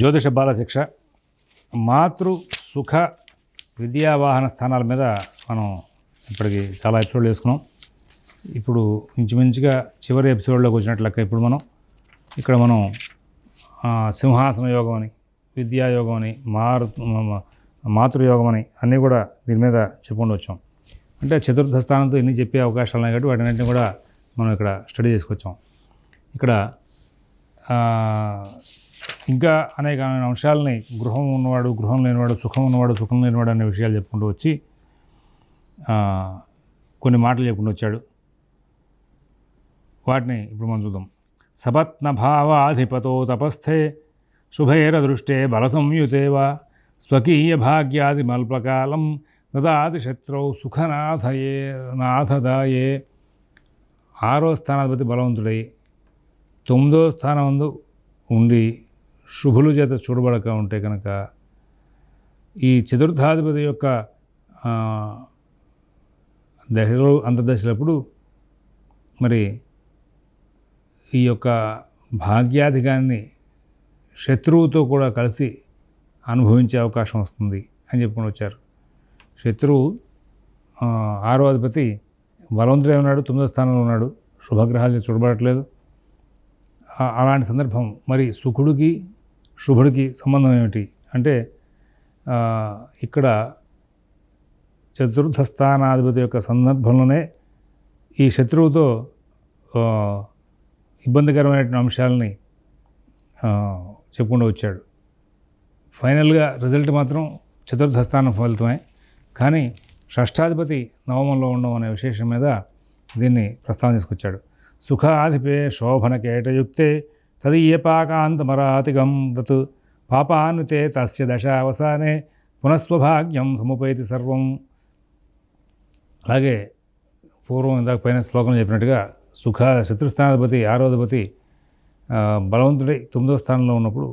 జ్యోతిష బాల శిక్ష మాతృ సుఖ విద్యావాహన స్థానాల మీద మనం ఇప్పటికి చాలా ఎపిసోడ్లు వేసుకున్నాం. ఇప్పుడు ఇంచుమించుగా చివరి ఎపిసోడ్లోకి వచ్చినట్లు లెక్క ఇప్పుడు మనం ఇక్కడ మనం సింహాసన యోగం అని విద్యాయోగం అని మారు మాతృయోగం అని అన్నీ కూడా దీని మీద చెప్పుకుంటూ వచ్చాం. అంటే చతుర్థ స్థానంతో ఎన్ని చెప్పే అవకాశాలు ఉన్నాయి కాబట్టి వాటన్నింటినీ కూడా మనం ఇక్కడ స్టడీ చేసుకొచ్చాం. ఇక్కడ ఇంకా అనేక అంశాలని గృహం ఉన్నవాడు గృహం లేనివాడు సుఖం ఉన్నవాడు సుఖం లేనివాడు అనే విషయాలు చెప్పుకుంటూ వచ్చి కొన్ని మాటలు చెప్పుకుంటూ వచ్చాడు. వాటిని ఇప్పుడు మనం చూద్దాం. సపత్నభావాధిపతో తపస్థే శుభైర దృష్టే బల సంయుతే స్వకీయ భాగ్యాది మల్పకాలం దదాతి శత్రౌ సుఖనాథయే నాథదాయే. ఆరో స్థానాధిపతి బలవంతుడై తొమ్మిదో స్థానం ఉండి శుభులు చేత చూడబడక ఉంటే కనుక ఈ చతుర్థాధిపతి యొక్క ఆ, దశలో అంతర్దశలప్పుడు మరి ఈ యొక్క భాగ్యాధికాన్ని శత్రువుతో కూడా కలిసి అనుభవించే అవకాశం వస్తుంది అని చెప్పుకొని వచ్చారు. శత్రువు ఆరో అధిపతి బలవంతుడే ఉన్నాడు తొమ్మిదో స్థానంలో ఉన్నాడు శుభగ్రహాలు చూడబడట్లేదు. అలాంటి సందర్భం మరి సుఖుడికి శుభుడికి సంబంధం ఏమిటి? అంటే ఇక్కడ చతుర్థ స్థానాధిపతి యొక్క సందర్భంలోనే ఈ శత్రువుతో ఇబ్బందికరమైనటువంటి అంశాలని చెప్పుకుంటూ వచ్చాడు. ఫైనల్గా రిజల్ట్ మాత్రం చతుర్థ స్థానం ఫలితమే. కానీ షష్టాధిపతి నవమంలో ఉండడం అనే విశేషం మీద దీన్ని ప్రస్తావన తీసుకొచ్చాడు. సుఖాధిపే శోభన కేటయుక్తే తదీయపాకాంతమరాతిగం దత్ పాపానుతే తస్య దశ అవసానే పునఃస్వభాగ్యం సముపేతి సర్వం. అలాగే పూర్వం ఇందాక పైన శ్లోకం చెప్పినట్టుగా సుఖ శత్రుస్థానాధిపతి ఆరోధిపతి బలవంతుడి బలవంతుడై తొమ్మిదో స్థానంలో ఉన్నప్పుడు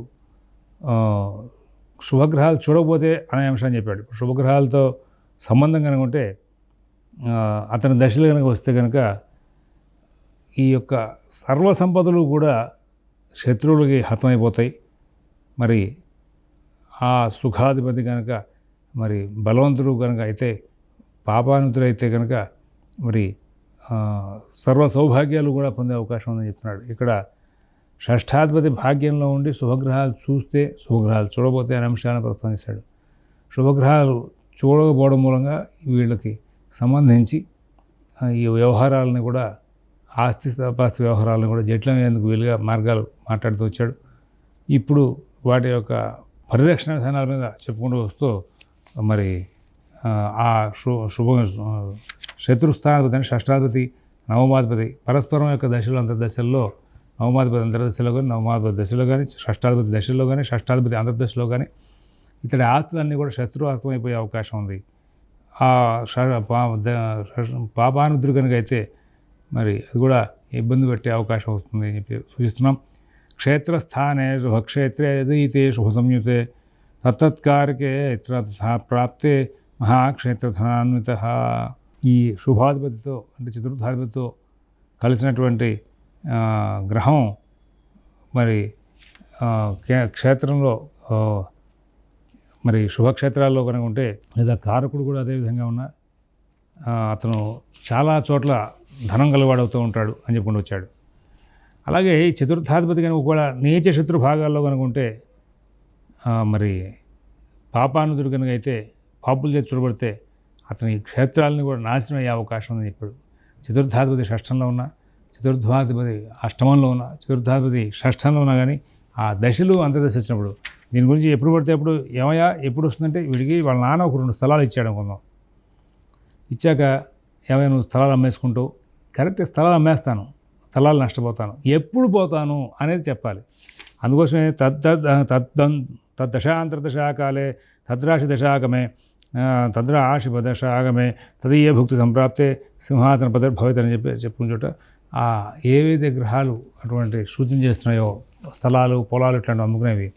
శుభగ్రహాలు చూడకపోతే అనే అంశాన్ని చెప్పాడు. శుభగ్రహాలతో సంబంధం కనుక ఉంటే అతని దశలు కనుక వస్తే కనుక ఈ యొక్క సర్వ సంపదలు కూడా శత్రువులకి హతమైపోతాయి. మరి ఆ సుఖాధిపతి కనుక మరి బలవంతుడు కనుక అయితే పాపానుతుడైతే కనుక మరి సర్వ సౌభాగ్యాలు కూడా పొందే అవకాశం ఉందని చెప్తున్నాడు. ఇక్కడ షష్ఠాధిపతి భాగ్యంలో ఉండి శుభగ్రహాలు చూస్తే శుభగ్రహాలు చూడబోతే అనే అంశాన్ని ప్రస్తావించాడు శుభగ్రహాలు చూడకపోవడం మూలంగా వీళ్ళకి సంబంధించి ఈ వ్యవహారాలని కూడా ఆస్తి పాస్తి వ్యవహారాలను కూడా జట్లనేందుకు వీలుగా మార్గాలు మాట్లాడుతూ వచ్చాడు. ఇప్పుడు వాటి యొక్క పరిరక్షణ విధానాల మీద చెప్పుకుంటూ వస్తూ మరి ఆ, శు శుభ శత్రుస్థానాధిపతి అంటే షష్టాధిపతి నవమాధిపతి పరస్పరం యొక్క దశలు అంతర్దశల్లో నవమాధిపతి అంతర్దశలో కానీ నవమాధిపతి దశలో కానీ షష్టాధిపతి దశల్లో కానీ షష్టాధిపతి అంతర్దశలో కానీ ఇతడి ఆస్తులన్నీ కూడా శత్రు ఆస్తమైపోయే అవకాశం ఉంది. ఆ ష- మరి అది కూడా ఇబ్బంది పెట్టే అవకాశం వస్తుంది అని చెప్పి సూచిస్తున్నాం. క్షేత్రస్థానే శుభక్షేత్రే యదైతే శుభ సంయుతే తత్తత్కారకే ఇతర తథా ప్రాప్తే మహాక్షేత్రధనాన్విత. ఈ శుభాధిపతితో అంటే చతుర్థాధిపతితో కలిసినటువంటి గ్రహం మరి కే- క్షేత్రంలో మరి శుభక్షేత్రాల్లో కనుక ఉంటే లేదా కారకుడు కూడా అదేవిధంగా ఉన్న అతను చాలా చోట్ల ధనం గలవాడవుతూ ఉంటాడు అని చెప్పుకుంటూ వచ్చాడు అలాగే ఈ చతుర్థాధిపతి కనుక కూడా నీచ శత్రు భాగాల్లో కనుక ఉంటే మరి పాపానుదుడు కనుక అయితే పాపులు చేసి చూడబడితే అతని క్షేత్రాలని కూడా నాశనం అయ్యే అవకాశం ఉందని చెప్పాడు. చతుర్థాధిపతి షష్టంలో ఉన్న చతుర్థాధిపతి అష్టమంలో ఉన్న చతుర్థాధిపతి షష్టంలో ఉన్నా కానీ ఆ దశలు అంతర్దశ వచ్చినప్పుడు దీని గురించి ఎప్పుడు పడితే ఎప్పుడు ఏమయ్యా ఎప్పుడు వస్తుందంటే వీడికి వాళ్ళ నాన్న ఒక రెండు స్థలాలు ఇచ్చాడు అనుకుందాం. ఇచ్చాక ఏమైనా స్థలాలు అమ్మేసుకుంటూ కరెక్ట్ స్థలాలు అమ్మేస్తాను స్థలాలు నష్టపోతాను ఎప్పుడు పోతాను అనేది చెప్పాలి. అందుకోసమే తద్ తద్ తద్దం తద్దశాంతర్దశాకాలే తద్రాశి దశాగమే ఆ, దశ ఆగమే తదీయ భుక్తి సంప్రాప్తే సింహాసన పదవి భవితని చెప్పి చెప్పుకున్న చోట ఆ ఏవైతే గ్రహాలు అటువంటి సూచన చేస్తున్నాయో స్థలాలు పొలాలు ఇట్లాంటివి అమ్ముకునేవి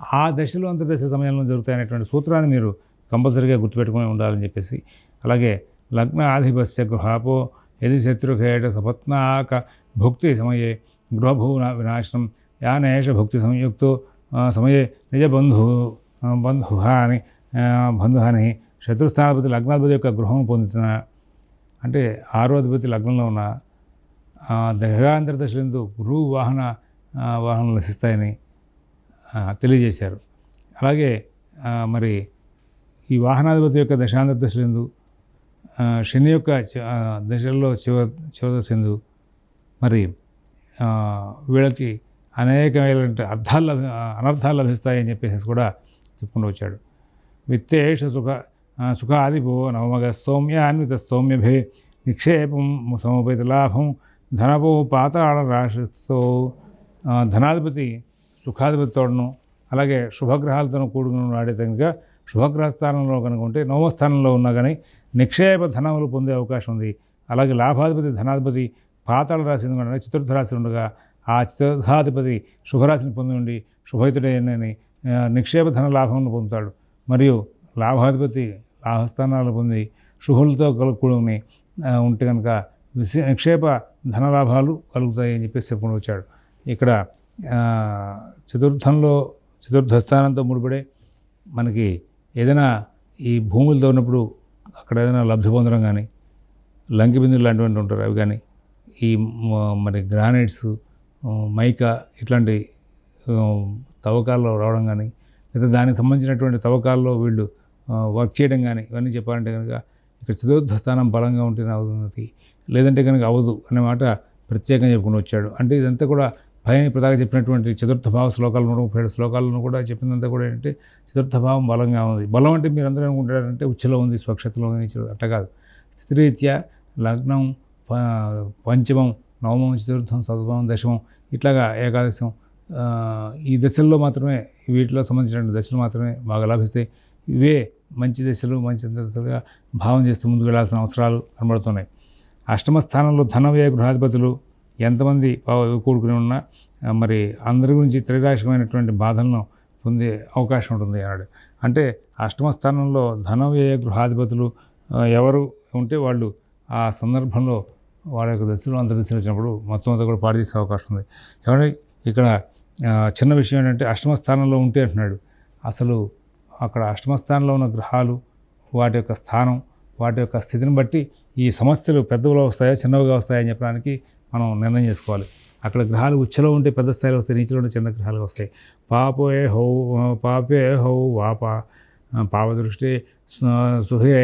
ఆ దశలో అంతర్దశ సమయంలో జరుగుతాయనేటువంటి సూత్రాన్ని మీరు కంపల్సరీగా గుర్తుపెట్టుకుని ఉండాలని చెప్పేసి అలాగే లగ్న ఆధిపస్య గృహాపో యది శత్రుఖేట సపత్నాక భుక్తి సమయే గృహభూ వినాశనం యానేష భుక్తి సంయుక్తో ఆ, సమయే నిజ బంధు బంధుహాని బంధుహాని శత్రుస్థానాధిపతి లగ్నాధిపతి యొక్క గృహం పొందుతున్న అంటే ఆరో అధిపతి లగ్నంలో ఉన్న ఆ, దశలందు గురువు వాహన వాహనాలు నశిస్తాయని తెలియజేశారు. అలాగే మరి ఈ వాహనాధిపతి యొక్క దశాంతర దశలందు శని యొక్క చ- ఆ, దశల్లో చివ చివదశందు మరి వీళ్ళకి అనేకమైనటువంటి అర్థాలు లభి- అనర్థాలు లభిస్తాయని చెప్పేసి కూడా చెప్పుకుంటూ వచ్చాడు. విత్తేష సుఖ సుఖాదిపో నవమగ సౌమ్యాన్విత సౌమ్యభే నిక్షేపం సముపేత లాభం ధనపో పాతాళ రాశితో ధనాధిపతి సుఖాధిపతితోడను అలాగే శుభగ్రహాలతో కూడుకుని వాడే కనుక శుభగ్రహ స్థానంలో కనుక ఉంటే నవమస్థానంలో ఉన్నా కానీ నిక్షేప ధనములు పొందే అవకాశం ఉంది. అలాగే లాభాధిపతి ధనాధిపతి పాతాళ రాశి ఉండగా చతుర్థ రాశి ఉండగా ఆ చతుర్థాధిపతి శుభరాశిని పొంది ఉండి శుభయుతుడైనని నిక్షేప ధన లాభమును పొందుతాడు. మరియు లాభాధిపతి లాభస్థానాలు పొంది శుభులతో కలుపుకుని ఉంటే కనుక విశే నిక్షేప ధన లాభాలు కలుగుతాయి అని చెప్పేసి చెప్పుకుని వచ్చాడు. ఇక్కడ చతుర్థంలో చతుర్థ స్థానంతో ముడిపడే మనకి ఏదైనా ఈ భూములతో ఉన్నప్పుడు అక్కడ ఏదైనా లబ్ధి పొందడం కానీ లంకి బిందులు లాంటివి ఉంటారు అవి కానీ ఈ మరి గ్రానైట్స్ మైకా ఇట్లాంటి తవ్వకాల్లో రావడం కానీ లేదా దానికి సంబంధించినటువంటి తవ్వకాల్లో వీళ్ళు వర్క్ చేయడం కానీ ఇవన్నీ చెప్పాలంటే కనుక ఇక్కడ చతుర్థ స్థానం బలంగా ఉంటేనే అవుతుంది లేదంటే కనుక అవ్వదు అనే మాట ప్రత్యేకంగా చెప్పుకుని వచ్చాడు. అంటే ఇదంతా కూడా పైన ఇప్పటిదాకా చెప్పినటువంటి చతుర్థ భావ శ్లోకాలు నూట ముప్పై ఏడు శ్లోకాలను కూడా చెప్పినంతా కూడా ఏంటంటే చతుర్థ భావం బలంగా ఉంది. బలం అంటే మీరు అందరూ అనుకుంటారంటే ఉచ్చలో ఉంది స్వక్షతలో ఉంది అట్ట కాదు. స్థితిరీత్యా లగ్నం ప- పంచమం నవమం చతుర్థం సతమం దశమం ఇట్లాగా ఏకాదశం ఈ దశల్లో మాత్రమే వీటిలో సంబంధించిన దశలు మాత్రమే బాగా లభిస్తాయి ఇవే మంచి దశలు మంచి దశలుగా భావం చేస్తూ ముందుకు వెళ్ళాల్సిన అవసరాలు కనబడుతున్నాయి. అష్టమ స్థానంలో ధన వ్యయ గృహాధిపతులు ఎంతమంది కూడుకుని ఉన్నా మరి అందరి గురించి త్రైరాశికమైనటువంటి బాధలను పొందే అవకాశం ఉంటుంది అన్నాడు. అంటే అష్టమ స్థానంలో ధన వ్యయ గృహాధిపతులు ఎవరు ఉంటే వాళ్ళు ఆ సందర్భంలో వాళ్ళ యొక్క దశలు అంత వచ్చినప్పుడు మొత్తం అంతా కూడా పాడు చేసే అవకాశం ఉంది. ఏమంటే ఇక్కడ చిన్న విషయం ఏంటంటే అష్టమ స్థానంలో ఉంటే అంటున్నాడు. అసలు అక్కడ అష్టమ స్థానంలో ఉన్న గ్రహాలు వాటి యొక్క స్థానం వాటి యొక్క స్థితిని బట్టి ఈ సమస్యలు పెద్దవిగా వస్తాయా చిన్నవిగా వస్తాయని చెప్పడానికి మనం నిర్ణయం చేసుకోవాలి. అక్కడ గ్రహాలు ఉచ్చలో ఉంటే పెద్ద స్థాయిలో వస్తాయి నీచలో ఉంటే చిన్న గ్రహాలు వస్తాయి. పాపే హౌ పాపే హౌ వాప పావదృష్టి సుహే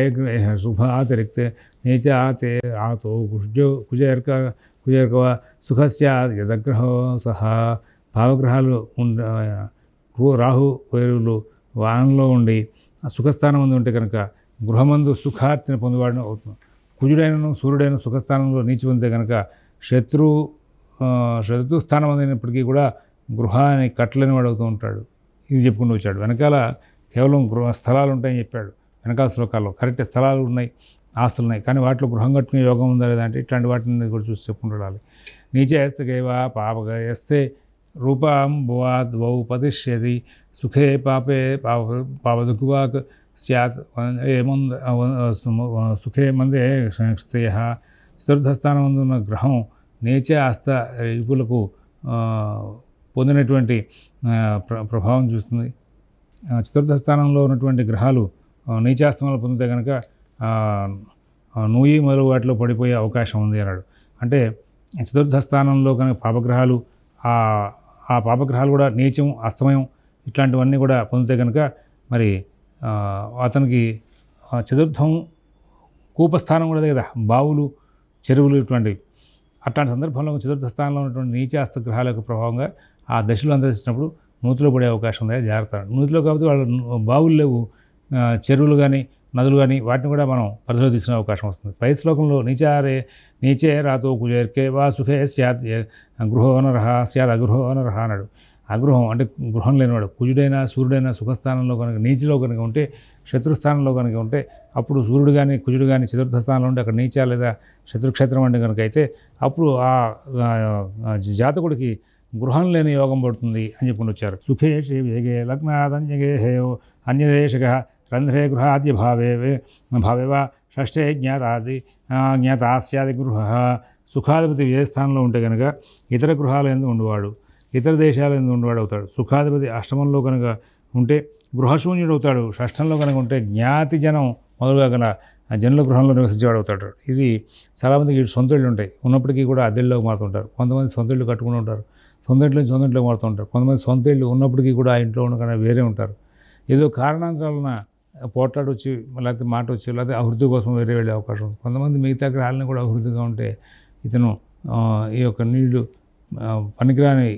శుభాతిరిక్తే నీచ ఆతే ఆతో కుజో కుజేర్క కుజేర్క సుఖస్య యదగ్రహో సహా. భావగ్రహాలు ఉండ రాహు వైరులు వాహనంలో ఉండి సుఖస్థానం ఉంది ఉంటే కనుక గృహమందు సుఖార్తిని పొందువాడిని అవుతుంది కుజుడైనను సూర్యుడైన సుఖస్థానంలో నీచి పొందితే కనుక శత్రు శత్రు స్థానం అందినప్పటికీ కూడా గృహాన్ని కట్టలేని వాడు అవుతూ ఉంటాడు. ఇది చెప్పుకుంటూ వచ్చాడు. వెనకాల కేవలం గృహ స్థలాలు ఉంటాయని చెప్పాడు. వెనకాల శ్లోకాల్లో కరెక్ట్ స్థలాలు ఉన్నాయి ఆస్తులు ఉన్నాయి కానీ వాటిలో గృహం కట్టుకునే యోగం ఉందా లేదా అంటే ఇట్లాంటి వాటిని కూడా చూసి చెప్పుకుంటుండాలి నీచే వేస్తే గేవా పాపగా వేస్తే రూపాం భువాద్వౌ పతిష్యతి సుఖే పాపే పాప పాప పాపదుగ్వాక్ స్యాత్ ఏముంద సుఖే మందే క్షయ చతుర్థస్థానం ఉన్న గ్రహం నేచ ఆస్త రిపులకు పొందినటువంటి ప్ర ప్రభావం చూస్తుంది. చతుర్థ స్థానంలో ఉన్నటువంటి గ్రహాలు ఆ, నీచాస్తమాలు పొందితే కనుక నూయి మొదలు వాటిలో పడిపోయే అవకాశం ఉంది అన్నాడు. అంటే చతుర్థ స్థానంలో కనుక పాపగ్రహాలు ఆ పాపగ్రహాలు కూడా నీచం అస్తమయం ఇట్లాంటివన్నీ కూడా పొందితే కనుక మరి అతనికి చతుర్థం కూపస్థానం కూడా కదా బావులు చెరువులు ఇటువంటివి అట్లాంటి సందర్భంలో చతుర్థ స్థానంలో ఉన్నటువంటి నీచాస్త గ్రహాల యొక్క ప్రభావంగా ఆ దశలు అందజేసినప్పుడు నూతిలో పడే అవకాశం ఉంది? జాగ్రత్త నూతిలో కాబట్టి వాళ్ళ బావులు లేవు. చెరువులు కానీ నదులు కానీ వాటిని కూడా మనం పరిధిలో తీసుకునే అవకాశం వస్తుంది. పై శ్లోకంలో నీచారే నీచే రాతో కుజేర్కే వా సుఖే స్యాత్ గృహోనరహ స్యాత్ అగృహోనరహ అన్నాడు. అగృహం అంటే గృహం లేనివాడు. కుజుడైనా సూర్యుడైనా సుఖస్థానంలో కనుక నీచిలో కనుక ఉంటే శత్రుస్థానంలో కనుక ఉంటే అప్పుడు సూర్యుడు కానీ కుజుడు కానీ చతుర్థ స్థానంలో ఉంటే అక్కడ నీచ లేదా శత్రుక్షేత్రం అంటే కనుక అయితే అప్పుడు ఆ జాతకుడికి గృహం లేని యోగం పడుతుంది అని చెప్పుకుని వచ్చారు. సుఖేషి వేగే లగ్నాదంజగే హేయో అన్యదేశక రంధ్రే గృహాద్య భావే భావేవ షష్ఠే జ్ఞాతాది జ్ఞాత జ్ఞాతాస్యాది గృహ. సుఖాధిపతి ఏ స్థానంలో ఉంటే కనుక ఇతర గృహాలు ఎందు ఉండేవాడు ఇతర దేశాల ఎందు ఉండేవాడు అవుతాడు. సుఖాధిపతి అష్టమంలో కనుక ఉంటే గృహశూన్యుడు అవుతాడు షష్టంలో కనుక ఉంటే జ్ఞాతి జనం మొదలుగా గల జనుల గృహంలో నివసించేవాడు అవుతాడు. ఇది చాలామందికి సొంత ఇళ్ళు ఉంటాయి. ఉన్నప్పటికీ కూడా అద్దెల్లోకి మారుతుంటారు. కొంతమంది సొంత ఇళ్ళు కట్టుకుని ఉంటారు. సొంత ఇంట్లో నుంచి సొంత ఇంట్లోకి మారుతుంటారు. కొంతమంది సొంత ఇళ్ళు ఉన్నప్పటికీ కూడా ఆ ఇంట్లో ఉండకుండా వేరే ఉంటారు. ఏదో కారణాంతరాలన పోట్లాడు వచ్చి లేకపోతే మాట వచ్చి లేకపోతే అభివృద్ధి కోసం వేరే వెళ్ళే అవకాశం ఉంది. కొంతమంది మిగతా గ్రహాలను కూడా అభివృద్ధిగా ఉంటే ఇతను ఈ యొక్క నీళ్ళు పనికిరాని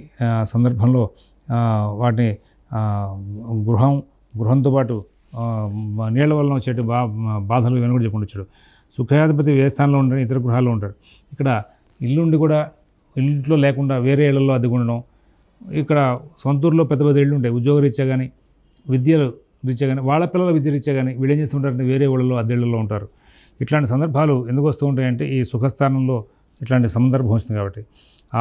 సందర్భంలో వాటిని గృహం గృహంతో పాటు ఆ, మ- నీళ్ళ వలన బా బాధలు ఇవన్నీ కూడా చెప్పుకుంటూ వచ్చాడు. సుఖయాధిపతి ఏ స్థానంలో ఉంటాడు? ఇతర గృహాల్లో ఉంటాడు. ఇక్కడ ఇల్లు ఉండి కూడా ఇంట్లో లేకుండా వేరే ఇళ్ళలో అద్దెకు ఉండడం ఇక్కడ సొంత ఊర్లో పెద్ద పెద్ద ఇళ్ళు ఉంటాయి ఉద్యోగ రీత్యా కానీ విద్యలు రీత్యా కానీ వాళ్ళ పిల్లల విద్య రీత్యా కానీ వీళ్ళు ఏం చేస్తుంటారంటే వేరే ఊళ్ళలో అద్దెళ్ళలో ఉంటారు. ఇట్లాంటి సందర్భాలు ఎందుకు వస్తూ ఉంటాయంటే ఈ సుఖస్థానంలో ఇట్లాంటి సందర్భం వస్తుంది కాబట్టి.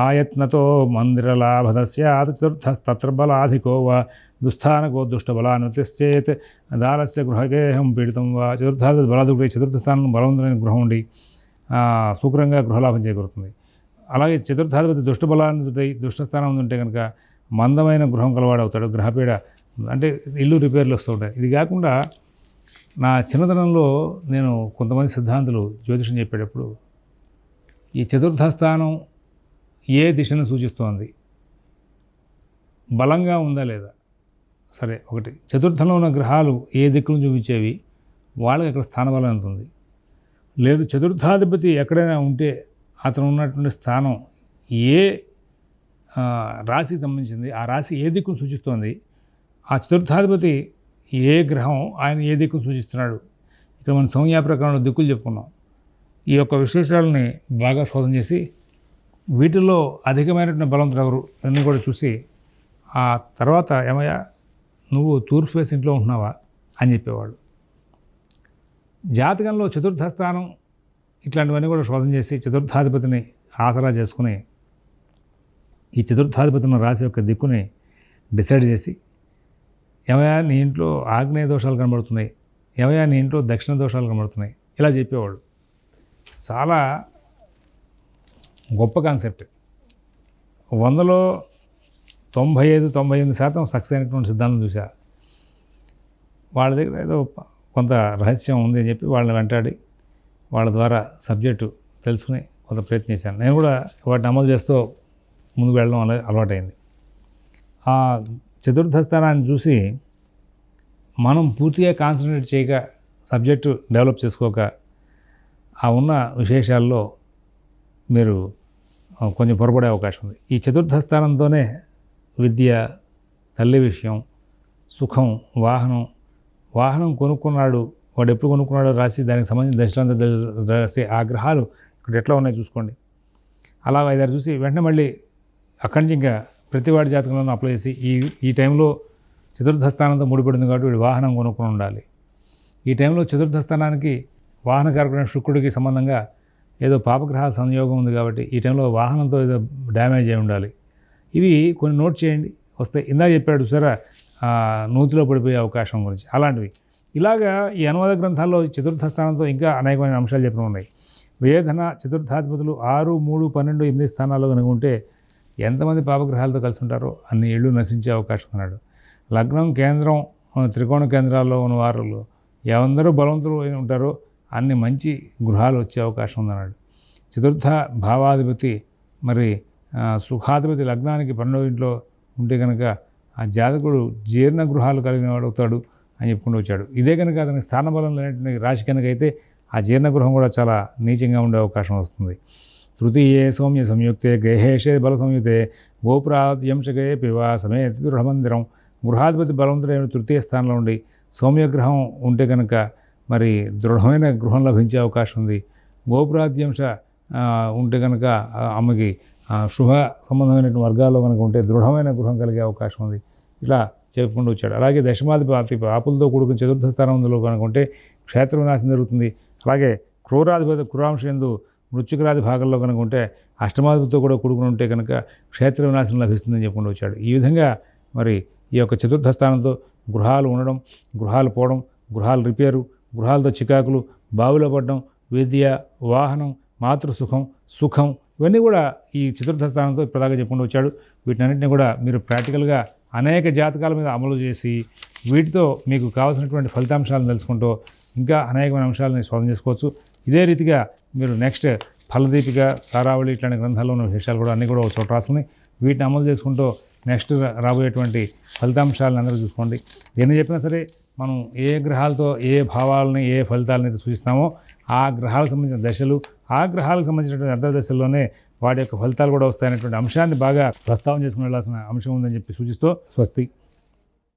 ఆయత్నతో మందిర లాభదస్య చతుర్థ తత్రబలాధికో వా దుస్థానకో దుష్టబలానుతిశ్చేత్ దాలస్య గృహగేహం పీడితం వా చతుర్థాధిపతి బలాదుకుడే చతుర్థ స్థానంలో బలవంతులైన గృహం ఉండి శుక్రంగా గృహలాభం చేకూరుతుంది. అలాగే చతుర్థాధిపతి దుష్టబలాన్ని దుష్టస్థానం ఉంటే కనుక మందమైన గృహం కలవాడు అవుతాడు గ్రహపీడ అంటే ఇల్లు రిపేర్లు వస్తూ ఉంటాయి. ఇది కాకుండా నా చిన్నతనంలో నేను కొంతమంది సిద్ధాంతులు జ్యోతిషం చెప్పేటప్పుడు ఈ చతుర్థ స్థానం ఏ దిశను సూచిస్తోంది? బలంగా ఉందా లేదా? సరే ఒకటి. చతుర్థంలో ఉన్న గ్రహాలు ఏ దిక్కును చూపించేవి? వాళ్ళకి అక్కడ స్థానబలం ఎంత ఉంది? లేదు చతుర్థాధిపతి ఎక్కడైనా ఉంటే అతను ఉన్నటువంటి స్థానం ఏ రాశికి సంబంధించింది ఆ రాశి ఏ దిక్కును సూచిస్తోంది? ఆ చతుర్థాధిపతి ఏ గ్రహం ఆయన ఏ దిక్కును సూచిస్తున్నాడు? ఇక్కడ మనం సంజ్ఞా ప్రకారంలో దిక్కులు చెప్పుకున్నాం. ఈ యొక్క విశేషాలని బాగా శోధన చేసి వీటిల్లో అధికమైనటువంటి బలవంతుడు ఎవరు అన్నీ కూడా చూసి ఆ తర్వాత ఏమయ్యా నువ్వు తూర్పు వేసి ఇంట్లో ఉంటున్నావా? అని చెప్పేవాడు జాతకంలో చతుర్థ స్థానం ఇట్లాంటివన్నీ కూడా శోధన చేసి చతుర్థాధిపతిని ఆసరా చేసుకుని ఈ చతుర్థాధిపతిని రాసి రాశి యొక్క దిక్కుని డిసైడ్ చేసి ఏమయ్యా నీ ఇంట్లో ఆగ్నేయ దోషాలు కనబడుతున్నాయి. ఏమయ్యా నీ ఇంట్లో దక్షిణ దోషాలు కనబడుతున్నాయి. ఇలా చెప్పేవాడు చాలా గొప్ప కాన్సెప్ట్. వందలో తొంభై ఐదు తొంభై ఎనిమిది శాతం సక్సెస్ అయినటువంటి సిద్ధాంతం చూసా వాళ్ళ దగ్గర ఏదో కొంత రహస్యం ఉంది అని చెప్పి వాళ్ళని వెంటాడి వాళ్ళ ద్వారా సబ్జెక్టు తెలుసుకుని కొంత ప్రయత్నం చేశాను. నేను కూడా వాటిని అమలు చేస్తూ ముందుకు వెళ్ళడం అలా అలవాటైంది. ఆ చతుర్థ స్థానాన్ని చూసి మనం పూర్తిగా కాన్సన్ట్రేట్ చేయక సబ్జెక్టు డెవలప్ చేసుకోక ఆ ఉన్న విశేషాల్లో మీరు కొంచెం పొరపడే అవకాశం ఉంది. ఈ చతుర్థ స్థానంతోనే విద్య తల్లి విషయం సుఖం వాహనం వాహనం కొనుక్కున్నాడు వాడు ఎప్పుడు కొనుక్కున్నాడో రాసి దానికి సంబంధించిన దశలంతా రాసి ఆ గ్రహాలు ఇక్కడ ఎట్లా ఉన్నాయో చూసుకోండి. అలా ఐదారు చూసి వెంటనే మళ్ళీ అక్కడి నుంచి ఇంకా ప్రతి వాడి జాతకంలోనూ అప్లై చేసి ఈ ఈ టైంలో చతుర్థ స్థానంతో ముడిపడింది కాబట్టి వీడు వాహనం కొనుక్కుని ఉండాలి. ఈ టైంలో చతుర్థ స్థానానికి వాహన కారకుడైన శుక్రుడికి సంబంధంగా ఏదో పాపగ్రహాల సంయోగం ఉంది కాబట్టి ఈ టైంలో వాహనంతో ఏదో డ్యామేజ్ అయి ఉండాలి. ఇవి కొన్ని నోట్ చేయండి. వస్తే ఇందా చెప్పాడు సరే నూతిలో పడిపోయే అవకాశం గురించి. అలాంటివి. ఇలాగా ఈ అనువాద గ్రంథాల్లో చతుర్థ స్థానంతో ఇంకా అనేకమైన అంశాలు చెప్పిన ఉన్నాయి. వేదన చతుర్థాధిపతులు ఆరు మూడు పన్నెండు ఎనిమిది స్థానాల్లో కనుక ఉంటే ఎంతమంది పాపగ్రహాలతో కలిసి ఉంటారో అన్ని ఇళ్ళు నశించే అవకాశం ఉన్నాడు. లగ్నం కేంద్రం త్రికోణ కేంద్రాల్లో ఉన్న వారు ఎవరందరూ బలవంతులు ఉంటారో అన్ని మంచి గృహాలు వచ్చే అవకాశం ఉందన్నాడు. చతుర్థ భావాధిపతి మరి సుఖాధిపతి లగ్నానికి పన్నెండో ఇంట్లో ఉంటే కనుక ఆ జాతకుడు జీర్ణ గృహాలు కలిగిన వాడు అవుతాడు అని చెప్పుకుంటూ వచ్చాడు. ఇదే కనుక అతనికి స్థానబలం లేనటువంటి రాశి కనుక అయితే ఆ జీర్ణ గృహం కూడా చాలా నీచంగా ఉండే అవకాశం వస్తుంది. తృతీయే సౌమ్య సంయుక్తే గ్రహేషే బల సంయుక్తే గోపురాద్యంశకే పివా సమేత దృఢమందిరం. గృహాధిపతి బలవంతుడైన తృతీయ స్థానంలో ఉండి సౌమ్యగ్రహం ఉంటే కనుక మరి దృఢమైన గృహం లభించే అవకాశం ఉంది. గోపురాధ్యంశ ఉంటే కనుక ఆమెకి శుభ సంబంధమైన వర్గాల్లో కనుక ఉంటే దృఢమైన గృహం కలిగే అవకాశం ఉంది. ఇలా చెప్పుకుంటూ వచ్చాడు. అలాగే దశమాధిపతి ఆపులతో కూడుకుని చతుర్థ స్థానంలో కనుక ఉంటే క్షేత్ర వినాశం జరుగుతుంది. అలాగే క్రూరాధిపతి క్రూరాంశ ఎందు మృత్యుకరాది భాగంలో కనుక ఉంటే అష్టమాధిపతితో కూడా కూడుకుని ఉంటే కనుక క్షేత్ర వినాశం లభిస్తుందని చెప్పుకుంటూ వచ్చాడు. ఈ విధంగా మరి ఈ యొక్క చతుర్థ స్థానంతో గృహాలు ఉండడం గృహాలు పోవడం గృహాలు రిపేరు గృహాలతో చికాకులు బావిలో పడడం విద్య వాహనం మాతృసుఖం సుఖం ఇవన్నీ కూడా ఈ చతుర్థ స్థానంతో ఇప్పటిదాకా చెప్పుకుంటూ వచ్చాడు. వీటినన్నింటినీ కూడా మీరు ప్రాక్టికల్గా అనేక జాతకాల మీద అమలు చేసి వీటితో మీకు కావాల్సినటువంటి ఫలితాంశాలను తెలుసుకుంటూ ఇంకా అనేకమైన అంశాలని స్వాధం చేసుకోవచ్చు. ఇదే రీతిగా మీరు నెక్స్ట్ ఫలదీపిక సారావళి ఇట్లాంటి గ్రంథాల్లో ఉన్న విశేషాలు కూడా అన్నీ కూడా ఒక చోట రాసుకుని వీటిని అమలు చేసుకుంటూ నెక్స్ట్ రాబోయేటువంటి ఫలితాంశాలను అందరూ చూసుకోండి. ఎన్ని చెప్పినా సరే మనం ఏ గ్రహాలతో ఏ భావాలని ఏ ఫలితాలని సూచిస్తామో ఆ గ్రహాలకు సంబంధించిన దశలు ఆ గ్రహాలకు సంబంధించినటువంటి అంతర్దశల్లోనే వాటి యొక్క ఫలితాలు కూడా వస్తాయనేటువంటి అంశాన్ని బాగా ప్రస్తావన చేసుకుని వెళ్ళాల్సిన అంశం ఉందని చెప్పి సూచిస్తూ స్వస్తి.